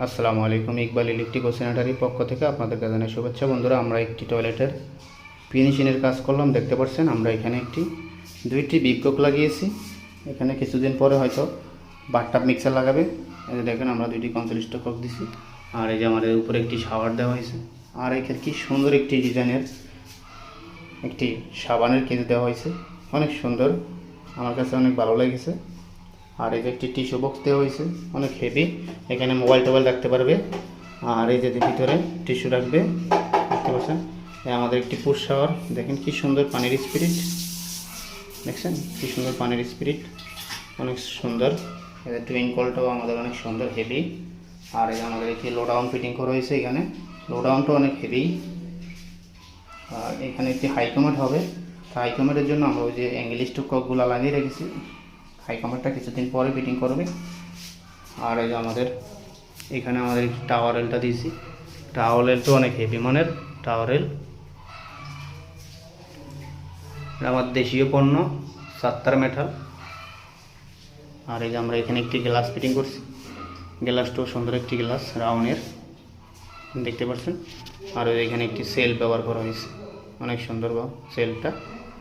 আসসালামু আলাইকুম, ইকবাল ইলেকট্রিক ও পক্ষ থেকে আপনাদেরকে জানাই শুভেচ্ছা। বন্ধুরা, আমরা একটি টয়লেটের ফিনিশিংয়ের কাজ করলাম, দেখতে পাচ্ছেন আমরা এখানে একটি, দুইটি বিপকক লাগিয়েছি। এখানে কিছুদিন পরে হয়তো বাটটাপ মিক্সার লাগাবে। দেখেন, আমরা দুইটি কনসোলিস্ট কক দিছি। আর এই যে আমাদের উপরে একটি শাওয়ার দেওয়া হয়েছে। আর এখানে কি সুন্দর একটি ডিজাইনের একটি সাবানের কেজি দেওয়া হয়েছে। অনেক সুন্দর। আমার কাছে অনেক ভালো লেগেছে। আর এই যে একটি টিস্যু বক্স দেওয়া হয়েছে, অনেক হেভি এখানে মোবাইল টোবাইল রাখতে পারবে। আর এই যে ভিতরে টিস্যু রাখবে, দেখতে পাচ্ছেন? আমাদের একটি পুষ শাওয়ার, দেখেন কি সুন্দর পানির স্পিরিট দেখছেন? কি সুন্দর পানির স্পিরিট অনেক সুন্দর। এদের টুইন কলটাও আমাদের অনেক সুন্দর হেভি আর এই আমাদের একটি লোডাউন ফিটিং করা হয়েছে এখানে। লোডাউনটা অনেক হেভি আর এখানে একটি হাই কমেন্ট হবে। হাই কমেন্টের জন্য আমরা ওই যে ইংলিশ টু ককগুলো লাগিয়ে রেখেছি। হাই কমেন্টটা কিছুদিন পরে ফিটিং করবে। আর এই যে আমাদের, এখানে আমাদের টাওয়ার এলটা দিয়েছি। টাওয়ার তো অনেক হেভি মানের টাওয়ার এটা আমার দেশীয় পণ্য, সাত্তার মেটাল আর এই যে আমরা এখানে একটি গ্লাস ফিটিং করছি। গ্লাসটাও সুন্দর একটি গ্লাস রাউন্ডের দেখতে পাচ্ছেন? আর এখানে একটি সেল ব্যবহার করা হয়েছে। অনেক সুন্দর সেলটা